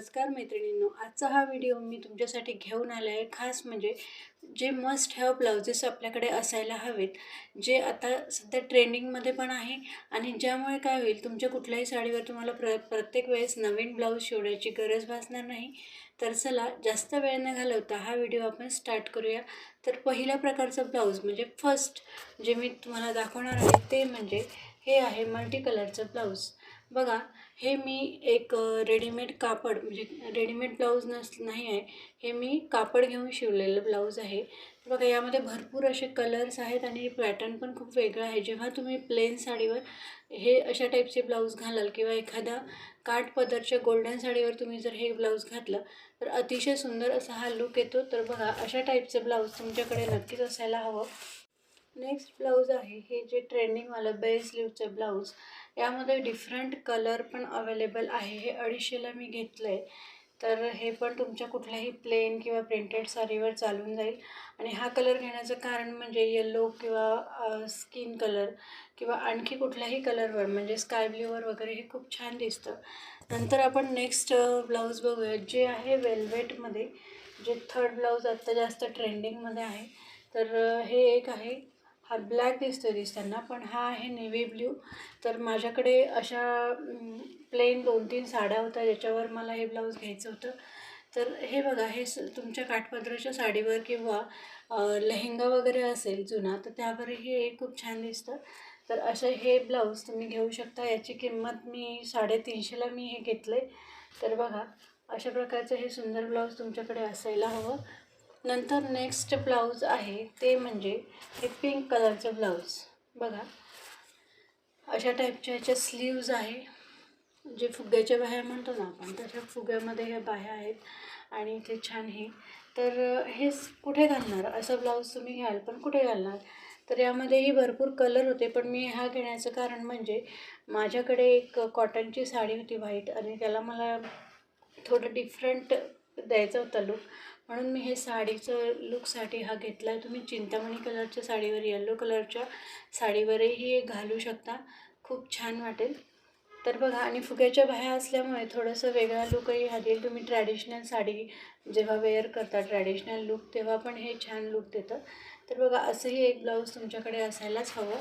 नमस्कार मैत्रिणींनो आजचा हा व्हिडिओ मी तुमच्यासाठी घेऊन आला आहे. खास म्हणजे जे मस्ट हॅव ब्लाउजेस आपल्याकडे असायला हवेत जे आता सध्या ट्रेंडिंगमध्ये पण आहे. आणि ज्यामुळे काय होईल तुमच्या कुठल्याही साडीवर तुम्हाला प्र प्रत्येक वेळेस नवीन ब्लाऊज शिवण्याची गरज भासणार नाही. तर चला जास्त वेळ न घालवता हा व्हिडिओ आपण स्टार्ट करूया. तर पहिल्या प्रकारचं ब्लाऊज म्हणजे फर्स्ट जे मी तुम्हाला दाखवणार आहे ते म्हणजे हे आहे मल्टी कलरचं ब्लाऊज बघा हे मी एक रेडीमेड कापड म्हणजे रेडीमेड ब्लाऊज नस नाही आहे. हे मी कापड घेऊन शिवलेलं ब्लाऊज आहे. बघा यामध्ये भरपूर असे कलर्स आहेत आणि पॅटर्न पण खूप वेगळं आहे. जेव्हा तुम्ही प्लेन साडीवर हे अशा टाईपचे ब्लाऊज घालाल किंवा एखादा काठ पदरच्या गोल्डन साडीवर तुम्ही जर हे ब्लाऊज घातलं तर अतिशय सुंदर असा हा लुक येतो. तर बघा अशा टाईपचं ब्लाऊज तुमच्याकडे नक्कीच असायला हवं. नेक्स्ट ब्लाऊज आहे. हे जे ट्रेंडिंगवालं बेल स्लीवचं ब्लाऊज यामध्ये डिफरंट कलर पण अवेलेबल आहे. हे अडीचशेला मी घेतलं आहे तर हे पण तुमच्या कुठल्याही प्लेन किंवा प्रिंटेड साडीवर चालून जाईल. आणि हा कलर घेण्याचं कारण म्हणजे येल्लो किंवा स्किन कलर किंवा आणखी कुठल्याही कलरवर म्हणजे स्काय ब्ल्यूवर वगैरे हे खूप छान दिसतं. नंतर आपण नेक्स्ट ब्लाऊज बघूया जे आहे वेल्वेटमध्ये जे थर्ड ब्लाऊज आत्ता जास्त ट्रेंडिंगमध्ये आहे. तर हे एक आहे. हा ब्लॅक दिसतो दिसताना पण हा आहे नेव्ही ब्ल्यू. तर माझ्याकडे अशा प्लेन दोन तीन साड्या होत्या ज्याच्यावर मला हे ब्लाऊज घ्यायचं होतं. तर हे बघा हे स तुमच्या काठपदराच्या साडीवर किंवा लेहंगा वगैरे असेल जुना तर त्यावरही हे खूप छान दिसतं. तर असे हे ब्लाऊज तुम्ही घेऊ शकता. याची किंमत मी साडेतीनशेला मी हे घेतलं आहे तर बघा अशा प्रकारचं हे सुंदर ब्लाऊज तुमच्याकडे असायला हवं. नंतर नेक्स्ट ब्लाऊज आहे ते म्हणजे हे पिंक कलरचं ब्लाऊज बघा. अशा टाईपच्या ह्याच्या स्लीव्ज आहे. जे फुग्याच्या बाह्या म्हणतो ना आपण त्याच्या फुग्यामध्ये ह्या बाह्या आहेत आणि इथे छान हे. तर हे कुठे घालणार? असं ब्लाऊज तुम्ही घ्याल पण कुठे घालणार? तर यामध्येही भरपूर कलर होते पण मी हा घेण्याचं कारण म्हणजे माझ्याकडे एक कॉटनची साडी होती व्हाईट आणि त्याला मला थोडं डिफरंट द्यायचं होतं लुक म्हणून मी हे साडीचं लुकसाठी हा घेतला आहे तुम्ही चिंतामणी कलरच्या साडीवर येलो कलरच्या साडीवरही हे घालू शकता. खूप छान वाटेल. तर बघा आणि फुग्याच्या बाह्या असल्यामुळे थोडंसं वेगळा लुकही हा देईल तुम्ही ट्रॅडिशनल साडी जेव्हा वेअर करता ट्रॅडिशनल लुक तेव्हा पण हे छान लुक देतं. तर बघा असंही एक ब्लाऊज तुमच्याकडे असायलाच हवं.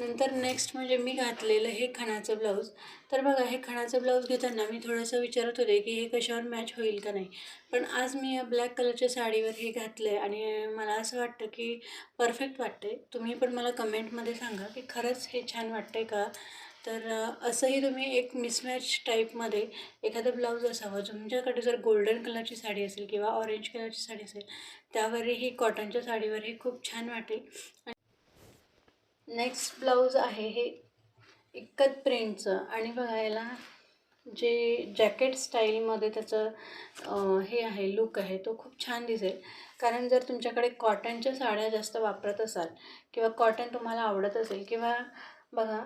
नंतर नेक्स्ट म्हणजे मी घातलेलं हे खणाचं ब्लाऊज तर बघा हे खणाचं ब्लाऊज घेताना मी थोडंसं विचारत होते की हे कशावर मॅच होईल का नाही. पण आज मी या ब्लॅक कलरच्या साडीवर हे घातलं आहे आणि मला असं वाटतं की परफेक्ट वाटते तुम्ही पण मला कमेंटमध्ये सांगा की खरंच हे छान वाटतं का? तर असंही तुम्ही एक मिसमॅच टाईपमध्ये एखादं ब्लाऊज असावं. तुमच्याकडे जर गोल्डन कलरची साडी असेल किंवा ऑरेंज कलरची साडी असेल त्यावरही कॉटनच्या साडीवरही खूप छान वाटेल. नेक्स्ट ब्लाऊज आहे हे एकच प्रिंटचं. आणि बघा याला जे जॅकेट स्टाईलमध्ये त्याचं हे आहे लुक आहे तो खूप छान दिसेल. कारण जर तुमच्याकडे कॉटनच्या साड्या जास्त वापरत असाल किंवा कॉटन तुम्हाला आवडत असेल किंवा बघा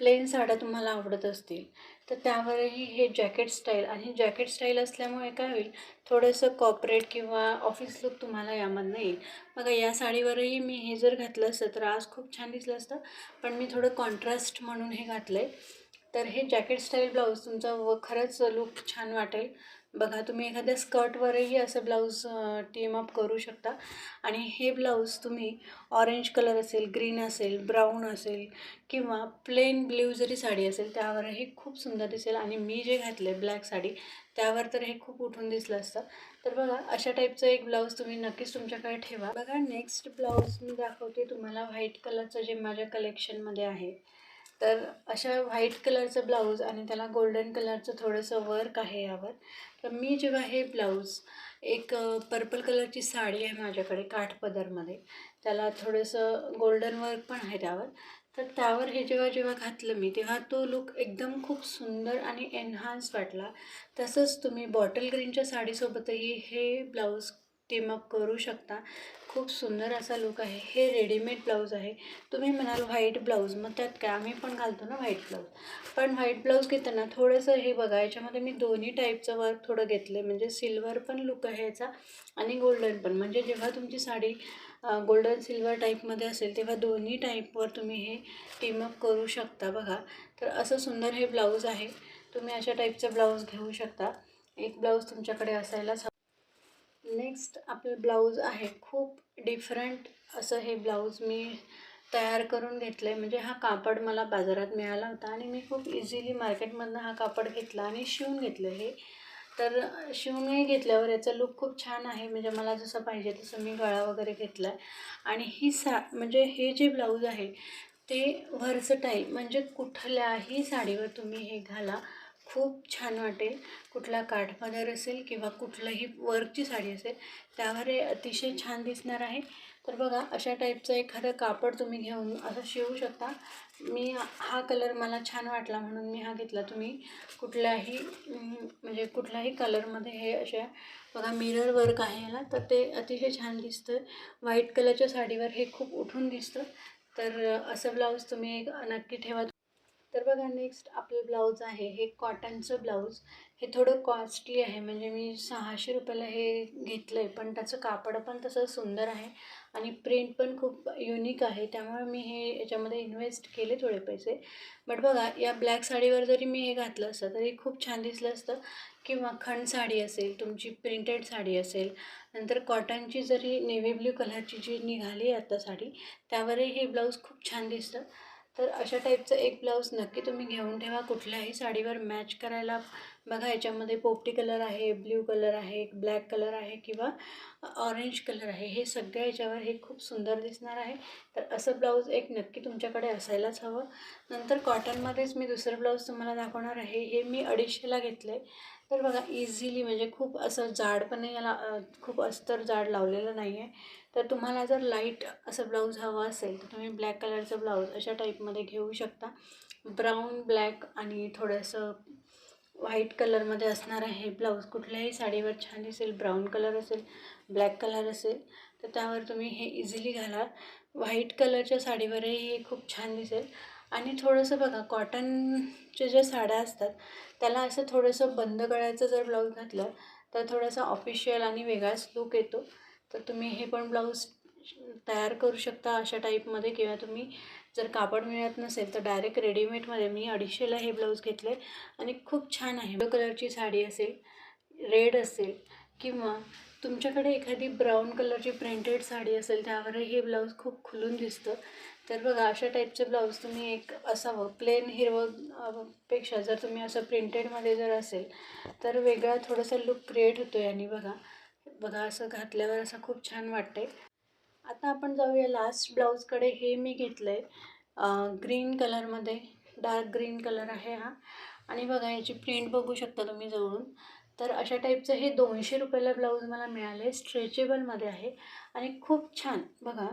प्लेन साड्या तुम्हाला आवडत असतील तर त्यावरही हे जॅकेट स्टाईल आणि जॅकेट स्टाईल असल्यामुळे काय होईल थोडंसं कॉपरेट किंवा ऑफिस लुक तुम्हाला यामधनं येईल. बघा या साडीवरही मी हे जर घातलं असतं तर आज खूप छान दिसलं असतं पण मी थोडं कॉन्ट्रास्ट म्हणून हे घातलं आहे तर हे जॅकेट स्टाईल ब्लाऊज तुमचा व खरंच लुक छान वाटेल. बघा तुम्ही एखाद्या स्कर्टवरही असं ब्लाऊज टीम अप करू शकता. आणि हे ब्लाऊज तुम्ही ऑरेंज कलर असेल ग्रीन असेल ब्राऊन असेल किंवा प्लेन ब्ल्यू जरी साडी असेल त्यावर हे खूप सुंदर दिसेल. आणि मी जे घातले ब्लॅक साडी त्यावर तर हे खूप उठून दिसलं असतं. तर बघा अशा टाईपचं एक ब्लाऊज तुम्ही नक्कीच तुमच्याकडे ठेवा. बघा नेक्स्ट ब्लाऊज मी दाखवते तुम्हाला व्हाईट कलरचं जे माझ्या कलेक्शनमध्ये आहे. तर अशा व्हाईट कलरचं ब्लाऊज आणि त्याला गोल्डन कलरचं थोडंसं वर्क आहे यावर. तर मी जेव्हा हे ब्लाऊज एक पर्पल कलरची साडी आहे माझ्याकडे काठपदरमध्ये त्याला थोडंसं गोल्डन वर्क पण आहे त्यावर. तर त्यावर हे जेव्हा जेव्हा घातलं मी तेव्हा तो लुक एकदम खूप सुंदर आणि एनहान्स वाटला. तसंच तुम्ही बॉटल ग्रीनच्या साडीसोबतही हे ब्लाऊज टीमअप करू शकता. खूप सुंदर असा लुक आहे. हे रेडीमेड ब्लाऊज आहे. तुम्ही म्हणाल व्हाईट ब्लाऊज मग त्यात काय? आम्ही पण घालतो ना व्हाईट ब्लाऊज पण व्हाईट ब्लाऊज घेताना थोडंसं हे बघा याच्यामध्ये मी दोन्ही टाईपचं वर्क थोडं घेतलं आहे म्हणजे सिल्वर पण लुक आहे याचा आणि गोल्डन पण. म्हणजे जेव्हा तुमची साडी गोल्डन सिल्वर टाईपमध्ये असेल तेव्हा दोन्ही टाईपवर तुम्ही हे टीमअप करू शकता बघा. तर असं सुंदर हे ब्लाऊज आहे. तुम्ही अशा टाईपचं ब्लाऊज घेऊ शकता. एक ब्लाऊज तुमच्याकडे असायलाच नेक्स्ट आपलं ब्लाऊज आहे. खूप डिफरंट असं हे ब्लाऊज मी तयार करून घेतलं आहे म्हणजे हा कापड मला बाजारात मिळाला होता आणि मी खूप इझिली मार्केटमधनं हा कापड घेतला आणि शिवून घेतलं हे. तर शिवूनही घेतल्यावर याचा लुक खूप छान आहे. म्हणजे मला जसं पाहिजे तसं मी गळा वगैरे घेतला आहे आणि ही सा म्हणजे हे जे ब्लाऊज आहे ते व्हर्सटाईल म्हणजे कुठल्याही साडीवर तुम्ही हे घाला. खूप छान वाटेल. कुठला काठपदर असेल किंवा कुठलंही वर्कची साडी असेल त्यावर हे अतिशय छान दिसणार आहे. तर बघा अशा टाईपचं एखादं कापड तुम्ही घेऊन असं शिवू शकता. मी हा कलर मला छान वाटला म्हणून मी हा घेतला. तुम्ही कुठल्याही म्हणजे कुठल्याही कलरमध्ये हे अशा बघा मिरर वर्क आहे याला तर ते अतिशय छान दिसतं. व्हाईट कलरच्या साडीवर हे खूप उठून दिसतं. तर असं ब्लाऊज तुम्ही एक नक्की ठेवा. तर बघा नेक्स्ट आपलं ब्लाऊज आहे. हे कॉटनचं ब्लाऊज हे थोडं कॉस्टली आहे. म्हणजे मी सहाशे रुपयाला हे घेतलं आहे पण त्याचं कापड पण तसं सुंदर आहे आणि प्रिंट पण खूप युनिक आहे. त्यामुळे मी हे याच्यामध्ये इन्व्हेस्ट केले थोडे पैसे. बट बघा या ब्लॅक साडीवर जरी मी हे घातलं असतं तरी खूप छान दिसलं असतं. किंवा खण साडी असेल तुमची प्रिंटेड साडी असेल नंतर कॉटनची जरी नेव्ही ब्ल्यू कलरची जी निघाली आहे आता साडी त्यावरही हे ब्लाऊज खूप छान दिसतं. तर अशा टाईपचं एक ब्लाऊज नक्की तुम्ही घेऊन ठेवा. कुठल्याही साडीवर मॅच करायला बघा याच्यामध्ये पोपटी कलर आहे ब्ल्यू कलर आहे ब्लॅक कलर आहे किंवा ऑरेंज कलर आहे. हे सगळ्या याच्यावर हे खूप सुंदर दिसणार आहे. तर असं ब्लाऊज एक नक्की तुमच्याकडे असायलाच हवं. नंतर कॉटनमध्येच मी दुसरं ब्लाऊज तुम्हाला दाखवणार आहे. हे मी अडीचशेला घेतलं आहे तर बघा इझिली म्हणजे खूप असं जाड पण नाही याला खूप अस्तर जाड लावलेलं नाही आहे तर तुम्हाला जर लाइट असं ब्लाऊज हवं असेल तर तुम्ही ब्लॅक कलरचं ब्लाऊज अशा टाईपमध्ये घेऊ शकता. ब्राऊन ब्लॅक आणि थोडंसं व्हाईट कलरमध्ये असणार आहे ब्लाऊज कुठल्याही साडीवर छान दिसेल ब्राऊन कलर असेल ब्लॅक कलर असेल तर त्यावर तुम्ही हे इझिली घाला. व्हाईट कलरच्या साडीवरही हे खूप छान दिसेल. आणि थोडंसं बघा कॉटन कॉटनच्या ज्या साड्या असतात त्याला असं थोडंसं बंद गळ्याचं जर ब्लाऊज घातलं तर थोडंसं ऑफिशियल आणि वेगळाच लुक येतो. तर तुम्ही हे पण ब्लाऊज तयार करू शकता अशा टाईपमध्ये किंवा तुम्ही जर कापड मिळत नसेल तर डायरेक्ट रेडीमेडमध्ये मी अडीचशेला हे ब्लाऊज घेतले आणि खूप छान आहे. ब्लू कलरची साडी असेल रेड असेल किंवा तुमच्याकडे एखादी ब्राऊन कलरची प्रिंटेड साडी असेल त्यावरही हे ब्लाऊज खूप खुलून दिसतं. तर बघा अशा टाईपचं ब्लाऊज तुम्ही एक असावं. प्लेन हिरवं पेक्षा जर तुम्ही असं प्रिंटेडमध्ये जर असेल तर वेगळा थोडासा लुक क्रिएट होतो आणि बघा बघा असं घातल्यावर असं खूप छान वाटते आता आपण जाऊया लास्ट ब्लाऊजकडे. हे मी घेतलं आहे ग्रीन कलरमध्ये डार्क ग्रीन कलर आहे हा. आणि बघा याची प्रिंट बघू शकता तुम्ही जवळून. तर अशा टाईपचं हे दोनशे रुपयाला ब्लाऊज मला मिळाले. स्ट्रेचेबलमध्ये आहे. आणि खूप छान. बघा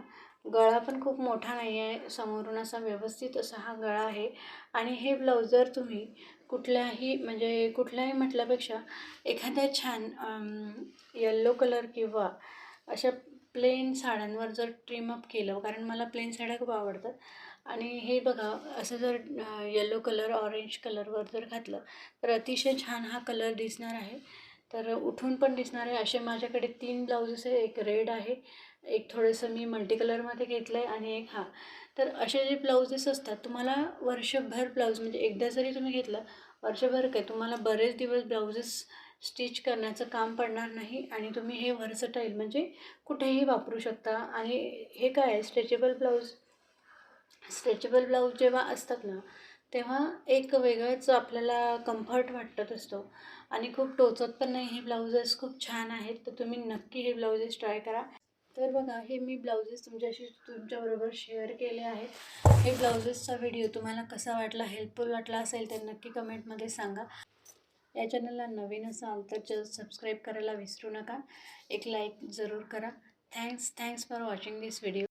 गळा पण खूप मोठा नाही आहे समोरून असा व्यवस्थित असा हा गळा आहे. आणि हे ब्लाऊज जर तुम्ही कुठल्याही म्हणजे कुठल्याही म्हटल्यापेक्षा एखाद्या छान येल्लो कलर किंवा अशा प्लेन साड्यांवर जर ट्रिम अप केलं कारण मला प्लेन साड्या खूप आवडतात आणि हे बघा असं जर येलो कलर ऑरेंज कलरवर जर घातलं तर अतिशय छान हा कलर दिसणार आहे. तर उठून पण दिसणार आहे. असे माझ्याकडे तीन ब्लाऊजेस आहे. एक रेड आहे एक थोडंसं मी मल्टी कलरमध्ये घेतलं आहे आणि एक हा. तर असे जे ब्लाऊजेस असतात तुम्हाला वर्षभर ब्लाऊज म्हणजे एकदा जरी तुम्ही घेतलं वर्षभर काय तुम्हाला बरेच दिवस ब्लाऊजेस स्टिच करण्याचं काम पडणार नाही आणि तुम्ही हे व्हर्सटाईल म्हणजे कुठेही वापरू शकता. आणि हे काय आहे? स्ट्रेचेबल ब्लाऊज स्ट्रेचेबल ब्लाऊज जेव्हा असतात ना तेव्हा एक वेगळंच आपल्याला कम्फर्ट वाटत असतो. आणि खूप टोचत पण नाही हे ब्लाऊजेस खूप छान आहेत तर तुम्ही नक्की हे ब्लाऊजेस ट्राय करा. तर बघा हे मी ब्लाऊजेस तुमच्याशी तुमच्याबरोबर शेअर केले आहेत. हे ब्लाऊजेसचा व्हिडिओ तुम्हाला कसा वाटला हेल्पफुल वाटला असेल तर नक्की कमेंटमध्ये सांगा. या चॅनलला नवीन असाल तर ज सबस्क्राईब करायला विसरू नका. एक लाईक जरूर करा. Thanks thanks for watching this video